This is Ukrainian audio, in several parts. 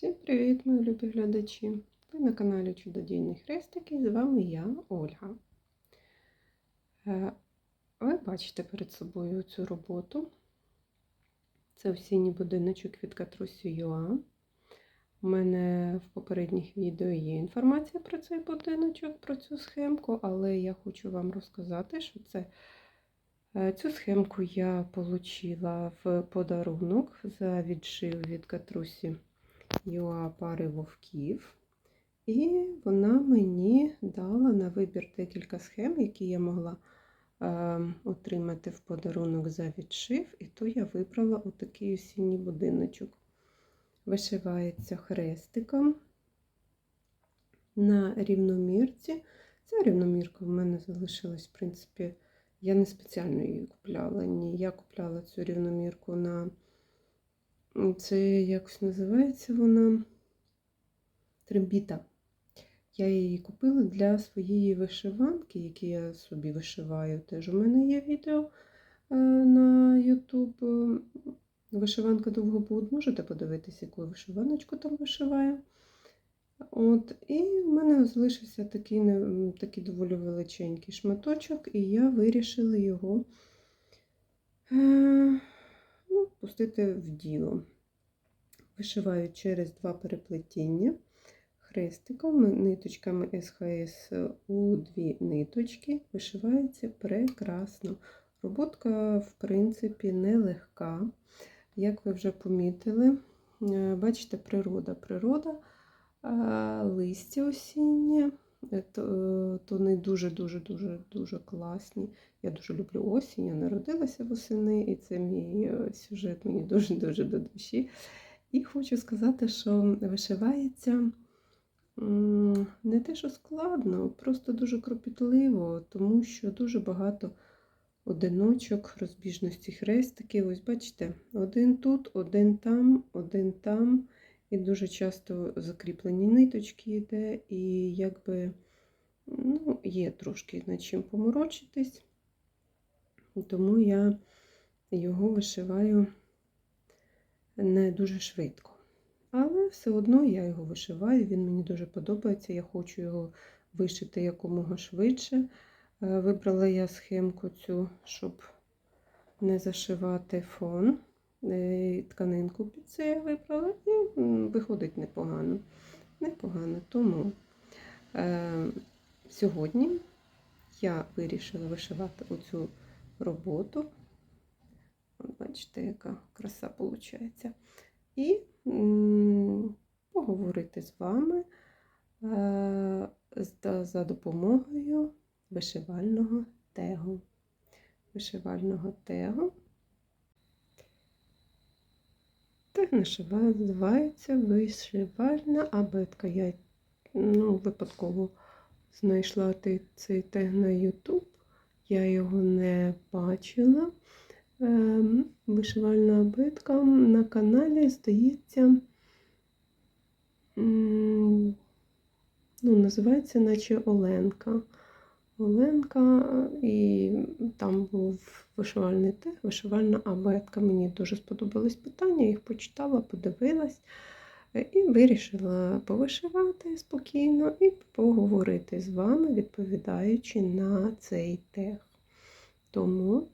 Всім привіт, мої любі глядачі! Ви на каналі Чудодійний Хрестик і з вами я, Ольга. Е, Ви бачите перед собою цю роботу. Це осінній будиночок від Катрусі Юа. У мене в попередніх відео є інформація про цей будиночок, про цю схемку, але я хочу вам розказати, що це е, цю схемку я отримала в подарунок за відшив від Катрусі Юа пари вовків. І вона мені дала на вибір декілька схем, які я могла е, отримати в подарунок за відшив. І то я вибрала отакий осінній будиночок. Вишивається хрестиком на рівномірці. Ця рівномірка в мене залишилась, в принципі, я не спеціально її купляла. Ні, я купляла цю рівномірку на це якось називається вона трембіта. Я її купила для своєї вишиванки, які я собі вишиваю. Теж у мене є відео е, на YouTube. Вишиванка довгобуд. Можете подивитися, яку вишиваночку там вишиваю. От, І в мене залишився такий такий доволі величенький шматочок, і я вирішила його е, пустити в діло. Вишиваю через два переплетіння хрестиком, ниточками СХС у дві ниточки. Вишивається прекрасно. Роботка, в принципі, нелегка. Як ви вже помітили, е, бачите, природа, природа, листя осіннє, е, то не дуже-дуже дуже дуже класні. Я дуже люблю осінь, я народилася восени, і це мій е, сюжет мені дуже-дуже до душі. І хочу сказати, що вишивається не те, що складно, просто дуже кропітливо, тому що дуже багато одиночок, розбіжності хрестиків. Ось бачите, один тут, один там, один там. І дуже часто закріплені ниточки йде, і якби ну, є трошки над чим поморочитись, тому я його вишиваю не дуже швидко. Але все одно я його вишиваю, він мені дуже подобається. Я хочу його вишити якомога швидше. Е, вибрала я схемку цю, щоб не зашивати фон. Е, тканинку під це я вибрала і виходить непогано. Непогано. Тому е, сьогодні я вирішила вишивати оцю роботу. Бачите, яка краса виходить. І поговорити з вами е, за допомогою вишивального тегу. Вишивального тегу. Тег називається вишивальна абетка. Я ну, випадково знайшла цей тег на YouTube. Я його не бачила. Ем, вишивальна обидка на каналі, здається, ну, називається наче Оленка. Оленка, і там був вишивальний тег, вишивальна абетка. Мені дуже сподобались питання, їх почитала, подивилась і вирішила повишивати спокійно і поговорити з вами, відповідаючи на цей тег. Тому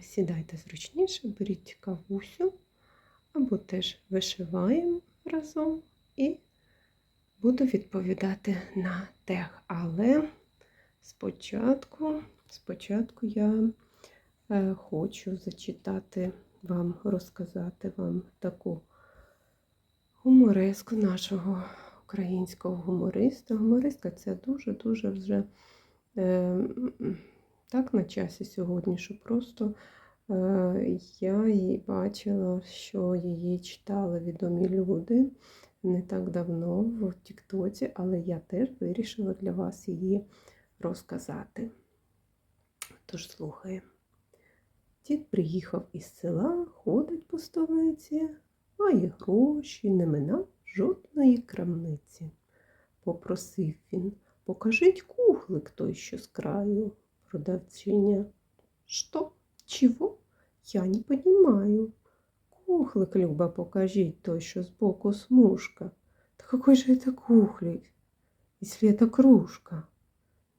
Сідайте зручніше, беріть кавусю, або теж вишиваємо разом і буду відповідати на тег. Але спочатку, спочатку я е, хочу зачитати вам, розказати вам таку гумореску нашого українського гумориста. Гумористка це дуже-дуже вже. Е, так на часі сьогодні, що просто е, я її бачила, що її читали відомі люди не так давно в Тіктоці, але я теж вирішила для вас її розказати. Тож слухаємо. Дід приїхав із села, ходить по столиці, має гроші, не минав жодної крамниці. Попросив він, покажіть кухлик той, що з краю. Продавчиня. Что? Чего? Я не понимаю. Кухлик, Люба, покажіть той, що збоку смужка. Та какой же это кухлик? Если это кружка.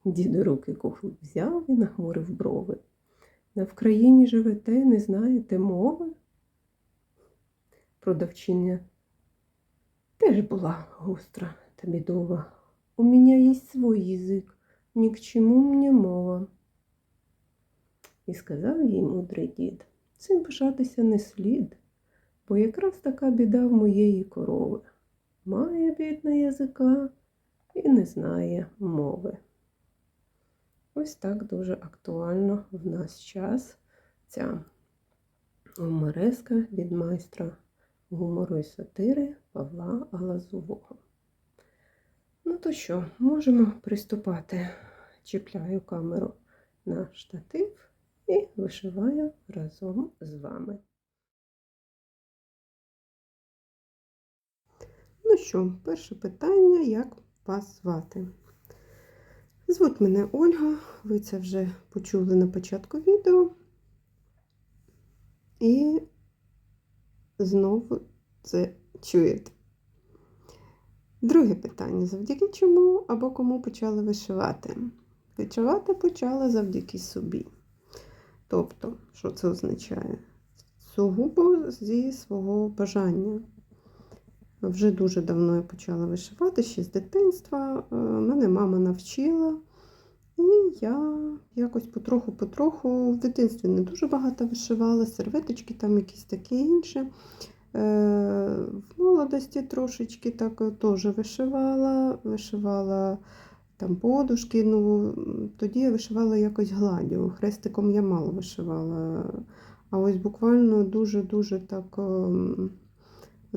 Дід до руки кухлик взяв і нахмурив брови. На Вкраїні живете, не знаєте мови? Продавчиня теж була гостра та бідова. У мене є свій язик, ні к чому мені мова. І сказав їй мудрий дід, цим пишатися не слід, бо якраз така біда в моєї корови. Має бідна язика і не знає мови. Ось так дуже актуально в нас час ця гумореска від майстра гумору і сатири Павла Глазового. Ну то що, можемо приступати. Чіпляю камеру на штатив і вишиваю разом з вами. Ну що, перше питання, як вас звати? Звуть мене Ольга, ви це вже почули на початку відео. І знову це чуєте. Друге питання: завдяки чому або кому почали вишивати? Вишивати почала завдяки собі. Тобто, що це означає? Сугубо зі свого бажання. Вже дуже давно я почала вишивати, ще з дитинства. Е, Мене мама навчила. І я якось потроху-потроху в дитинстві не дуже багато вишивала, серветочки там якісь таке інше. Е, В молодості трошечки так теж вишивала, вишивала там подушки. Ну, тоді я вишивала якось гладдю. Хрестиком я мало вишивала. А ось буквально дуже-дуже так ем,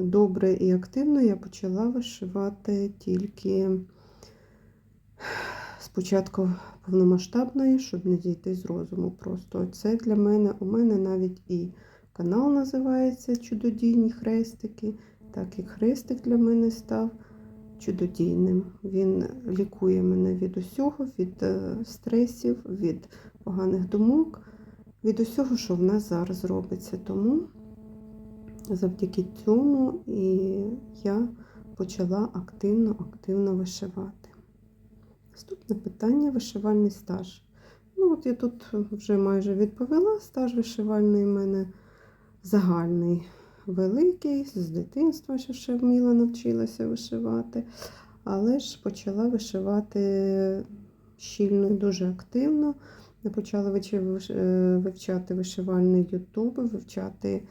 добре і активно я почала вишивати тільки спочатку повномасштабної, щоб не зійти з розуму. Просто це для мене, у мене навіть і канал називається Чудодійні хрестики, так як хрестик для мене став чудодійним. Він лікує мене від усього, від е, стресів, від поганих думок, від усього, що в нас зараз робиться. Тому завдяки цьому і я почала активно-активно вишивати. Наступне питання вишивальний стаж. Ну, от я тут вже майже відповіла. Стаж вишивальний в мене загальний великий, з дитинства ще ще вміла навчилася вишивати, але ж почала вишивати щільно і дуже активно. Я почала е, вивчати вишивальний ютуб, вивчати,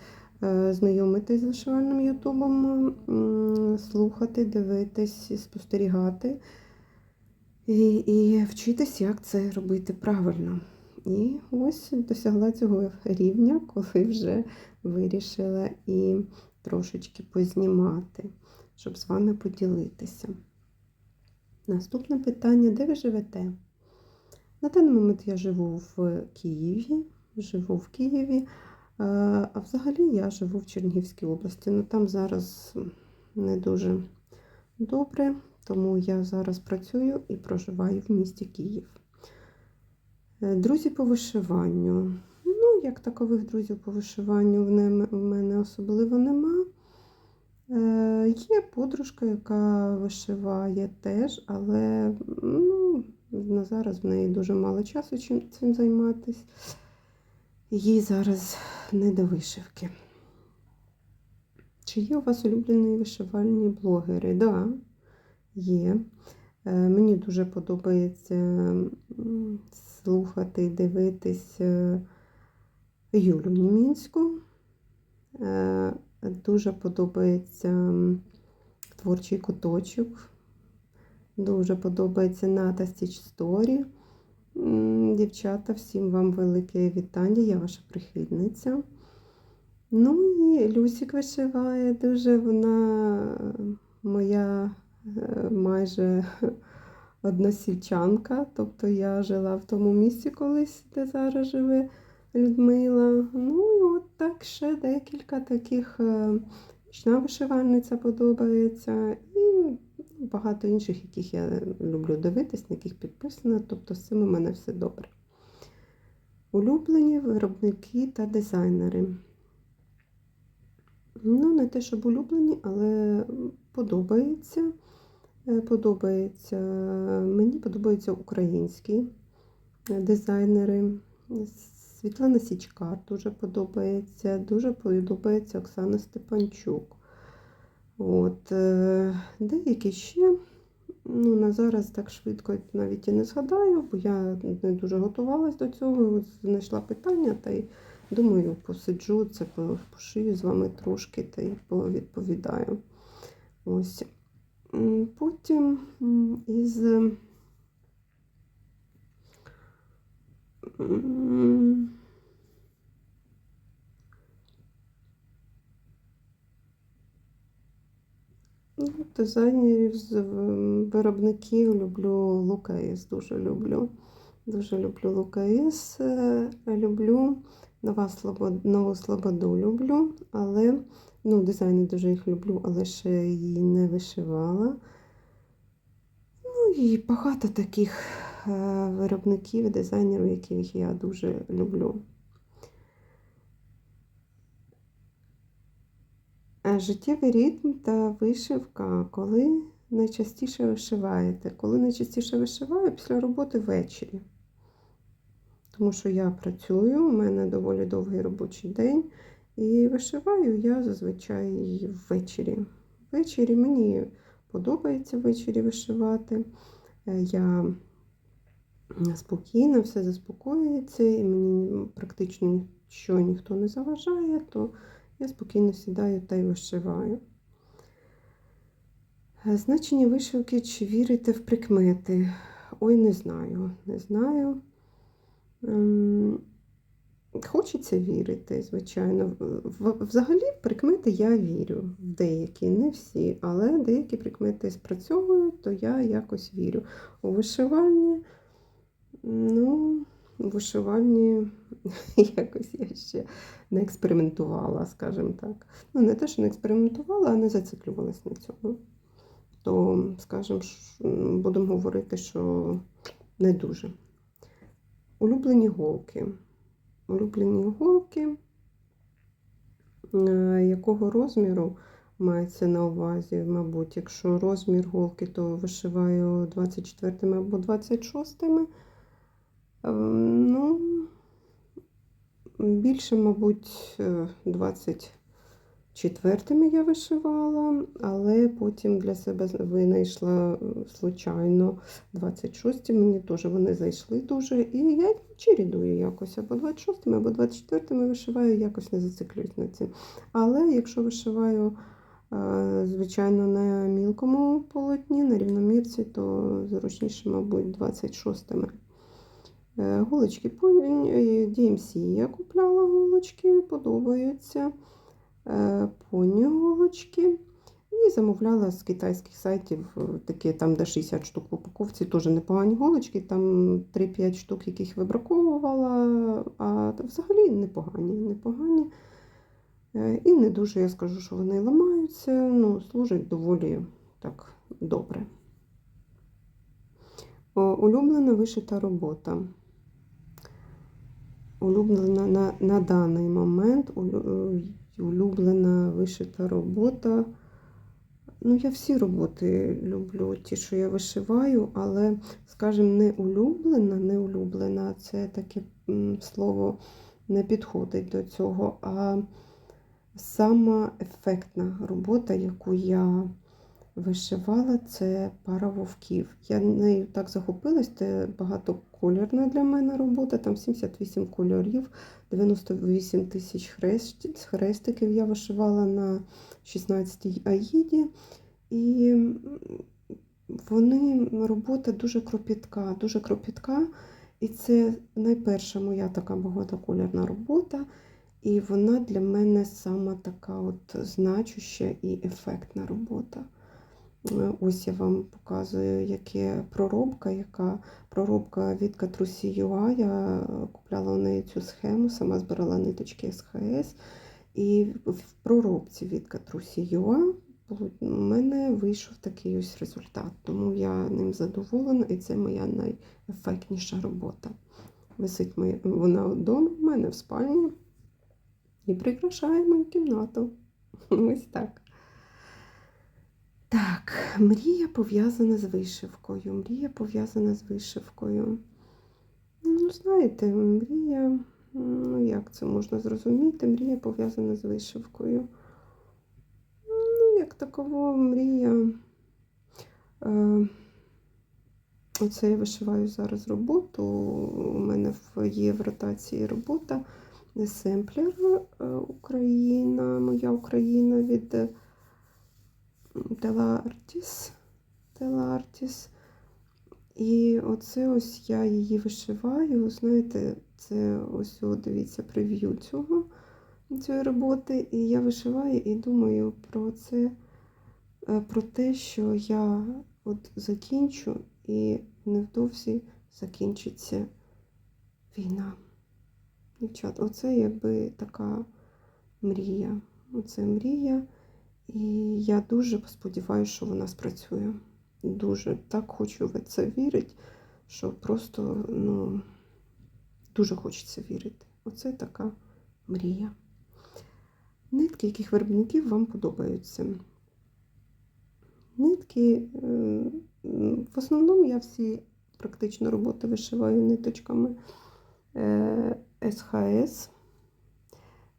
знайомитись з вишивальним ютубом, слухати, дивитись, спостерігати і, і вчитись, як це робити правильно. І ось досягла цього рівня, коли вже вирішила і трошечки познімати, щоб з вами поділитися. Наступне питання: де ви живете? На даний момент я живу в Києві, живу в Києві, е, а взагалі я живу в Чернігівській області. Ну там зараз не дуже добре, тому я зараз працюю і проживаю в місті Київ. Е, Друзі по вишиванню. Ну, як такових друзів по вишиванню в мене особливо нема. Е, Є подружка, яка вишиває теж, але ну, зараз в неї дуже мало часу чим цим займатися. Їй зараз не до вишивки. Чи є у вас улюблені вишивальні блогери? Так, да, є. Е, Мені дуже подобається слухати і дивитись е, Юлю Німінську. Е, Дуже подобається творчий куточок. Дуже подобається Ната Стіч Сторі. Дівчата, всім вам велике вітання, я ваша прихильниця. Ну і Люсік вишиває дуже вона моя е, майже односільчанка. Тобто я жила в тому місці колись, де зараз живе Людмила. Ну і от так ще декілька таких е, нічна вишивальниця подобається. Багато інших, яких я люблю дивитись, на яких підписана. Тобто з цим у мене все добре. Улюблені виробники та дизайнери. Ну, не те, щоб улюблені, але подобається. Е, Подобається, мені подобаються українські е, дизайнери. Світлана Січкар дуже подобається, дуже подобається Оксана Степанчук. От, е, деякі ще, ну, на зараз так швидко навіть і не згадаю, бо я не дуже готувалась до цього, знайшла питання та й думаю, посиджу, це пошию з вами трошки та й повідповідаю. Ось. Потім із м, ну, дизайнерів з виробників люблю Лукаїс, дуже люблю. Дуже люблю Лукаїс, е, люблю Нова Слобода, Нову Слободу люблю, але ну, дизайни дуже їх люблю, але ще її не вишивала. Ну і багато таких е, виробників, дизайнерів, яких я дуже люблю. Життєвий ритм та вишивка, коли найчастіше вишиваєте? Коли найчастіше вишиваю після роботи ввечері. Тому що я працюю, у мене доволі довгий робочий день. І вишиваю я зазвичай ввечері. Ввечері мені подобається ввечері вишивати. Е, Я спокійна, все заспокоюється, і мені практично нічого ніхто не заважає, то я спокійно сідаю та й вишиваю. Е, Значення вишивки, чи вірите в прикмети? Ой, не знаю, не знаю. Ем, Хочеться вірити, звичайно. Взагалі, в прикмети я вірю. В деякі, не всі, але деякі прикмети спрацьовують, то я якось вірю. У вишиванні, ну, у вишиванні якось я ще не експериментувала, скажімо так. Ну, не те, що не експериментувала, а не зациклювалась на цьому. То, скажімо, будемо говорити, що не дуже. Улюблені голки. Улюблені голки. Е, Якого розміру мається на увазі, мабуть, якщо розмір голки, то вишиваю 24 або 26. Е, Ну, більше, мабуть, е, 24 я вишивала, але потім для себе винайшла е, случайно 26 мені теж вони зайшли дуже. І я чередую якось або 26-ми, або 24-ми вишиваю, якось не зациклююсь на цим. Але якщо вишиваю, е, звичайно, на мілкому полотні, на рівномірці, то зручніше, мабуть, 26 Е, Голочки по е, DMC я купляла голочки, подобаються. Е, Поні голочки. І замовляла з китайських сайтів е, такі там, де 60 штук в упаковці, теж непогані голочки, там 3-5 штук, яких вибраковувала, а взагалі непогані. непогані. Е, І не дуже я скажу, що вони ламаються, ну, служать доволі так добре. Улюблена вишита робота. Улюблена на, на даний момент е, улюблена вишита робота. Ну, я всі роботи люблю, ті, що я вишиваю, але, скажімо, не улюблена, не улюблена, це таке слово не підходить до цього. А сама ефектна робота, яку я вишивала, це пара вовків. Я нею так захопилась, це багатокольорна для мене робота, там 78 кольорів, 98 тисяч хрест- хрестиків я вишивала на 16-й аїді. І вони робота дуже кропітка, дуже кропітка. І це найперша моя така багатокольорна робота. І вона для мене сама така от значуща і ефектна робота. Е, Ось я вам показую, яке проробка, яка проробка від Катрусі Юа. Я купляла у неї цю схему, сама збирала ниточки СХС. І в проробці від Катрусі Юа у мене вийшов такий ось результат. Тому я ним задоволена, і це моя найефектніша робота. Висить моя, вона вдома в мене в спальні і прикрашає мою кімнату. Ось так. Так, мрія пов'язана з вишивкою. Мрія пов'язана з вишивкою. Ну, знаєте, мрія, ну як це можна зрозуміти? Мрія пов'язана з вишивкою. Ну, як такого мрія. Е, Оце я вишиваю зараз роботу. У мене є в ротації робота семплер е, Україна, моя Україна від е, Тела Артіс. Тела Артіс. І оце ось я її вишиваю. Знаєте, це ось о, дивіться прев'ю цього цієї роботи. І я вишиваю і думаю про це, е, про те, що я от закінчу і невдовзі закінчиться війна. Дівчат, оце якби така мрія. Оце мрія. І я дуже сподіваюся, що вона спрацює. Дуже так хочу в це вірити, що просто ну, дуже хочеться вірити. Оце така мрія. Нитки, яких виробників вам подобаються. Нитки, е, в основному я всі практично роботи вишиваю ниточками е, СХС.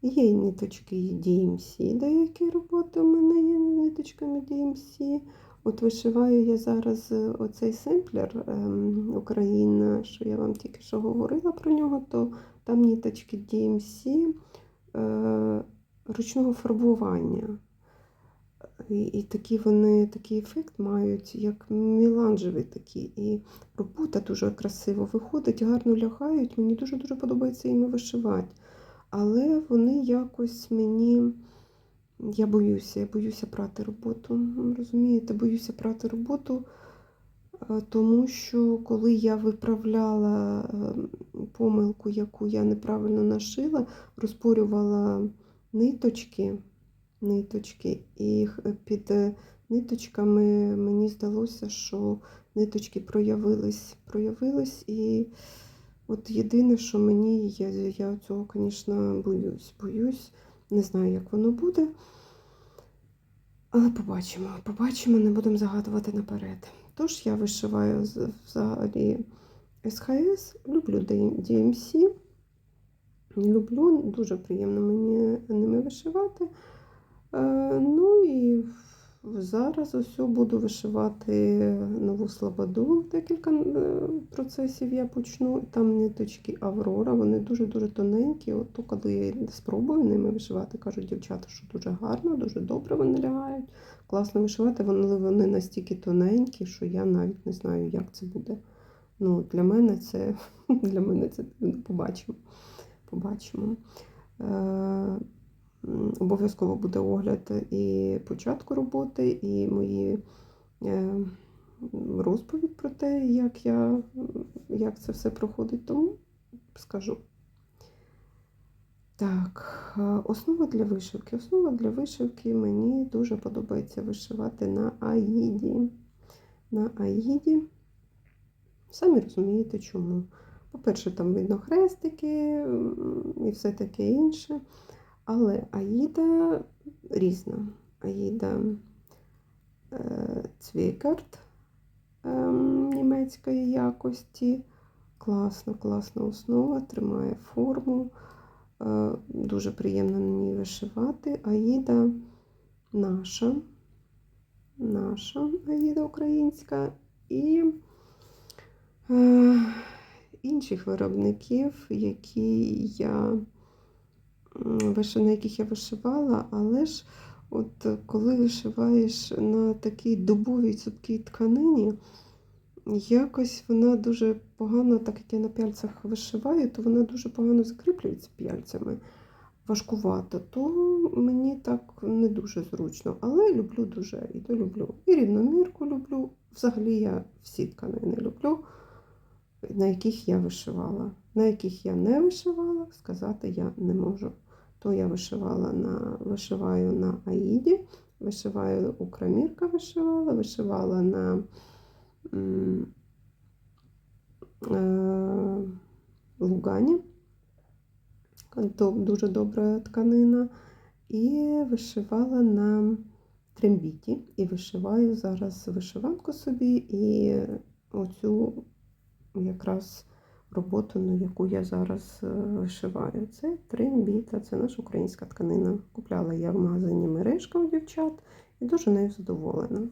Є і ниточки DMC, деякі роботи у мене є ниточками DMC. От вишиваю я зараз е, оцей семплер ем, Україна, що я вам тільки що говорила про нього, то там ниточки DMC е, ручного фарбування. І, і такі вони такий ефект мають, як міланжеві такі. І робота дуже красиво виходить, гарно лягають. Мені дуже-дуже подобається їми вишивати. Але вони якось мені. Я боюся, я боюся прати роботу. Розумієте, боюся прати роботу, е, тому що коли я виправляла е, помилку, яку я неправильно нашила, розпорювала ниточки, ниточки, і під е, ниточками мені здалося, що ниточки проявились, проявились і от єдине, що мені, я, я цього, звісно, боюсь, боюсь. Не знаю, як воно буде. Але побачимо, побачимо, не будемо загадувати наперед. Тож я вишиваю взагалі СХС, люблю DMC. Люблю, дуже приємно мені ними вишивати. Е, ну і зараз ось буду вишивати нову слободу. Декілька е, процесів я почну. Там ниточки Аврора, вони дуже-дуже тоненькі. От то, коли я спробую ними вишивати, кажуть дівчата, що дуже гарно, дуже добре вони лягають. Класно вишивати, але вони настільки тоненькі, що я навіть не знаю, як це буде. Ну, для мене це для мене це ну, побачимо. Побачимо. Обов'язково буде огляд і початку роботи, і мої е, розповідь про те, як, я, як це все проходить, тому скажу. Так, е, основа для вишивки. Основа для вишивки мені дуже подобається вишивати на аїді. На аїді. Самі розумієте чому. По-перше, там видно хрестики і все таке інше. Але Аїда різна. Аїда е, Цвікарт е, німецької якості. Класна, класна основа, тримає форму. Е, дуже приємно на ній вишивати. Аїда наша, наша Аїда українська і е, інших виробників, які я на яких я вишивала, але ж от е, коли вишиваєш на такій дубовій цупкій тканині, якось вона дуже погано, так як я на пяльцях вишиваю, то вона дуже погано закріплюється пяльцями. Важкувато, то мені так не дуже зручно, але люблю дуже і то люблю. І рівномірку люблю. Взагалі я всі тканини люблю, на яких я вишивала. На яких я не вишивала, сказати я не можу. То я вишивала на, вишиваю на Аїді, вишиваю Украмірка вишивала, вишивала на е, Лугані. Дуже добра тканина. і вишивала на трембіті. І вишиваю зараз вишиванку собі і оцю якраз роботу, на яку я зараз е, вишиваю. Це трембіта, це наша українська тканина. Купляла я в магазині мережка у дівчат і дуже нею задоволена.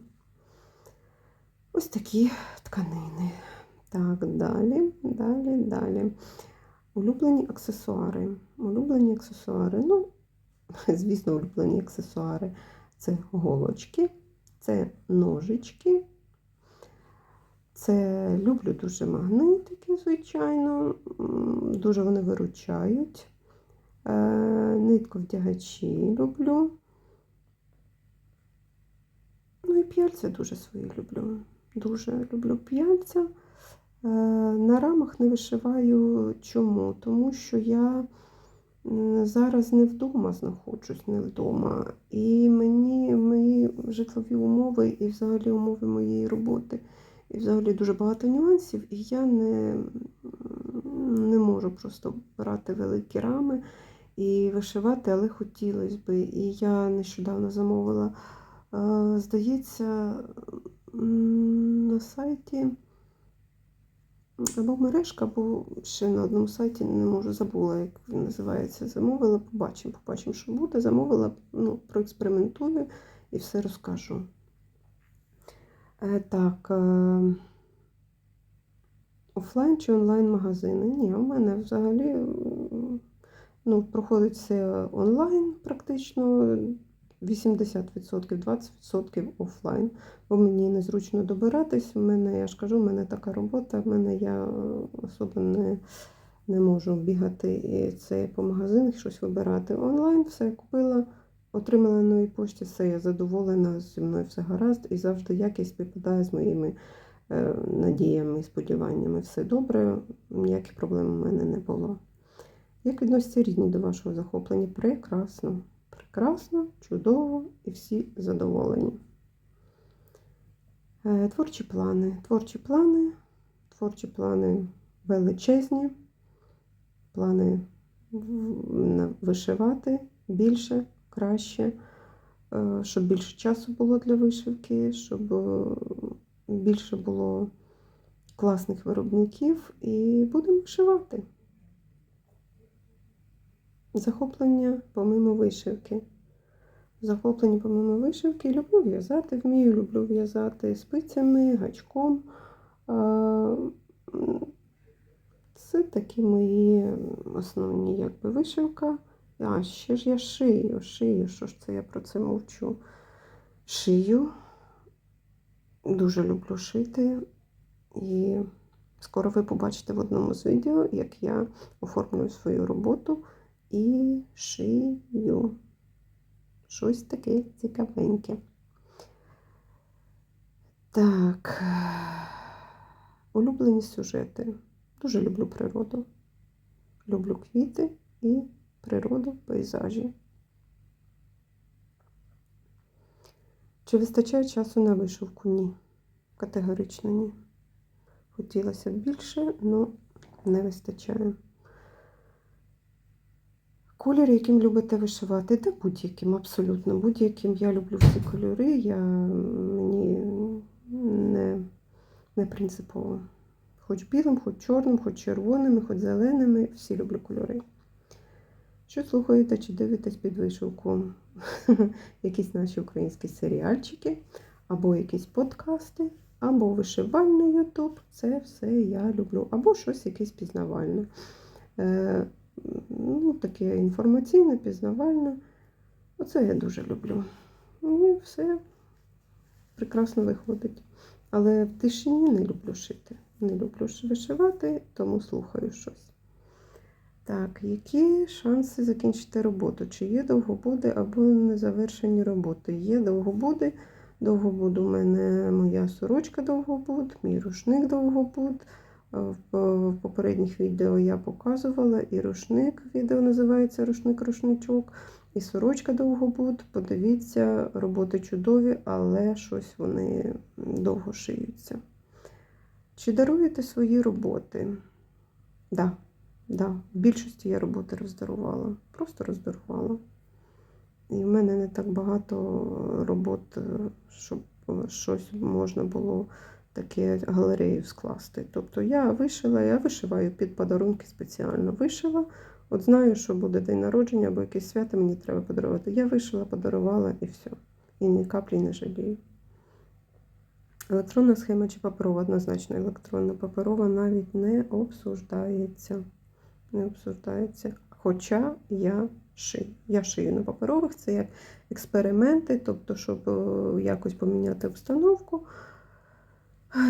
Ось такі тканини. Так, далі, далі, далі. Улюблені аксесуари. Улюблені аксесуари. Ну, звісно, улюблені аксесуари. Це голочки, це ножички. Це люблю дуже магнитики, звичайно. Дуже вони виручають. Е, Нитковдягачі люблю. Ну і п'яльця дуже свої люблю. Дуже люблю п'яльця. Е, На рамах не вишиваю чому? Тому що я зараз не вдома знаходжусь, не вдома. І мені мої житлові умови і взагалі умови моєї роботи, і взагалі дуже багато нюансів, і я не, не можу просто брати великі рами і вишивати, але хотілося би. І я нещодавно замовила, е, здається, на сайті або мережка, або ще на одному сайті не можу забула, як він називається. Замовила, побачимо, побачимо, що буде. Замовила, ну, проекспериментую і все розкажу. Е, Так, е, офлайн чи онлайн магазини? Ні, у мене взагалі ну, проходить все онлайн практично. 80%, 20% офлайн, бо мені незручно добиратись. У мене, я ж кажу, у мене така робота, в мене я е, особо не, не можу бігати і це по магазинах щось вибирати. Онлайн все купила, отримала новій пошті, все, я задоволена, зі мною все гаразд, і завжди якість співпадає з моїми е, надіями і сподіваннями. Все добре, ніяких проблем у мене не було. Як відносяться рідні до вашого захоплення? Прекрасно. Прекрасно, чудово і всі задоволені. Е, Творчі плани. Творчі плани, творчі плани величезні, плани вишивати більше, краще, е, щоб більше часу було для вишивки, щоб е, більше було класних виробників і будемо вишивати. Захоплення помимо вишивки. Захоплення помимо вишивки. Люблю в'язати, вмію, люблю в'язати спицями, гачком. Це такі мої основні якби, вишивка. А, ще ж я шию, шию. Що ж це я про це мовчу? Шию. Дуже люблю шити. І скоро ви побачите в одному з відео, як я оформлюю свою роботу і шию. Щось таке цікавеньке. Так, улюблені сюжети. Дуже люблю природу. Люблю квіти і природу, пейзажі. Чи вистачає часу на вишивку? Ні. Категорично ні. Хотілося б більше, але не вистачає. Колір, яким любите вишивати, та будь-яким, абсолютно будь-яким. Я люблю всі кольори, я, мені не, не принципово. Хоч білим, хоч чорним, хоч червоними, хоч зеленими, всі люблю кольори. Що слухаєте чи дивитесь під вишивку? Якісь наші українські серіальчики, або якісь подкасти, або вишивальний Ютуб. Це все я люблю, або щось якесь пізнавальне. Е, ну, таке інформаційне, пізнавальне. Оце я дуже люблю. Ну і все прекрасно виходить. Але в тишині не люблю шити. Не люблю вишивати, тому слухаю щось. Так, які шанси закінчити роботу? Чи є довгобуди або незавершені роботи? Є довгобуди. Довгобуд у мене моя сорочка довгобуд, мій рушник довгобуд. В в попередніх відео я показувала і рушник, відео називається Рушник-рушничок, і сорочка довгобуд. Подивіться, роботи чудові, але щось вони довго шиються. Чи даруєте свої роботи? Да, да. В більшості я роботи роздарувала. Просто роздарувала. І в мене не так багато робот, е, щоб е, щось можна було таке галерею скласти. Тобто я вишила, я вишиваю під подарунки спеціально. Вишила, от знаю, що буде день народження або якесь свято, мені треба подарувати. Я вишила, подарувала і все. І ні каплі не жалію. Електронна схема чи паперова, однозначно електронна паперова навіть не обсуждається. Не обсуждається. Хоча я шию. Я шию на паперових, це як експерименти, тобто, щоб е, якось поміняти обстановку.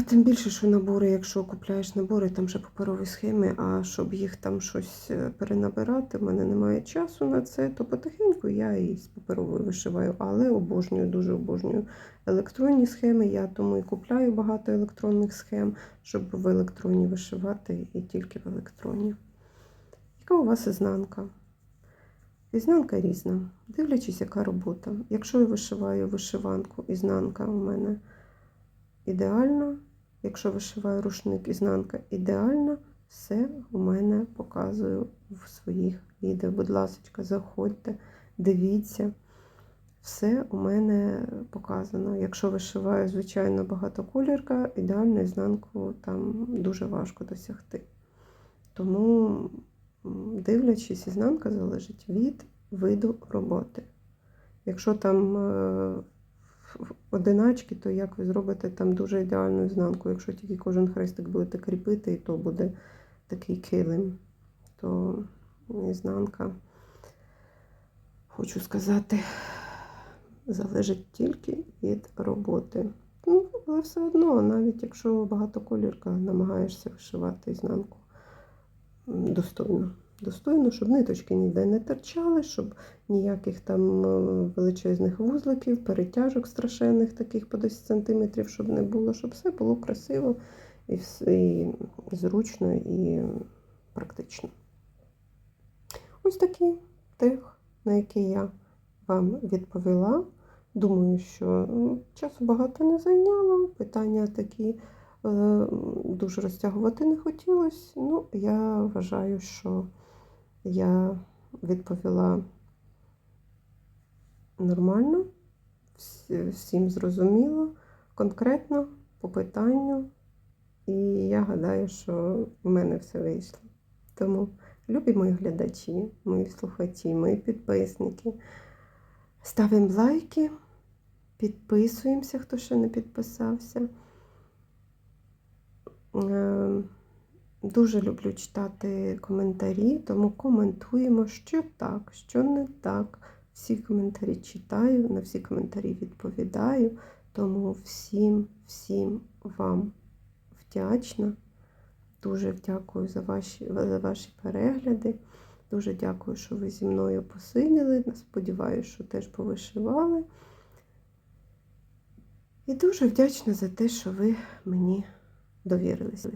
Тим більше, що набори, якщо купляєш набори, там вже паперові схеми, а щоб їх там щось е, перенабирати, в мене немає часу на це, то потихеньку я і з паперовою вишиваю, але обожнюю, дуже обожнюю електронні схеми. Я тому і купляю багато електронних схем, щоб в електронні вишивати і тільки в електронні. Яка у вас ізнанка? Ізнанка різна, дивлячись, яка робота. Якщо я вишиваю вишиванку, ізнанка у мене ідеальна. Якщо вишиваю рушник, ізнанка ідеальна, все у мене показую в своїх відео. Будь ласка, заходьте, дивіться. Все у мене показано. Якщо вишиваю, звичайно, багатоколірка, ідеальну ізнанку там дуже важко досягти. Тому, дивлячись, ізнанка залежить від виду роботи. Якщо там е, одиначки, то як ви зробите там дуже ідеальну ізнанку. Якщо тільки кожен хрестик будете кріпити, і то буде такий килим, то ізнанка, хочу сказати, залежить тільки від роботи. Ну, але все одно, навіть якщо багатоколірка, намагаєшся вишивати ізнанку достойно. Достойно, щоб ниточки ніде не торчали, щоб ніяких там е, величезних вузликів, перетяжок страшенних, таких по 10 см, щоб не було, щоб все було красиво і, вс- і зручно і практично. Ось такий тех, на який я вам відповіла. Думаю, що часу багато не зайняло. Питання такі дуже розтягувати не хотілося. Ну, я вважаю, що я відповіла нормально, всім зрозуміло, конкретно по питанню. І я гадаю, що в мене все вийшло. Тому, любі мої глядачі, мої слухачі, мої підписники, ставимо лайки, підписуємося, хто ще не підписався. Е, Дуже люблю читати коментарі, тому коментуємо, що так, що не так. Всі коментарі читаю, на всі коментарі відповідаю. Тому всім, всім вам вдячна. Дуже дякую за ваші, за ваші перегляди. Дуже дякую, що ви зі мною посиділи. Сподіваюся, що теж повишивали. І дуже вдячна за те, що ви мені довірилися.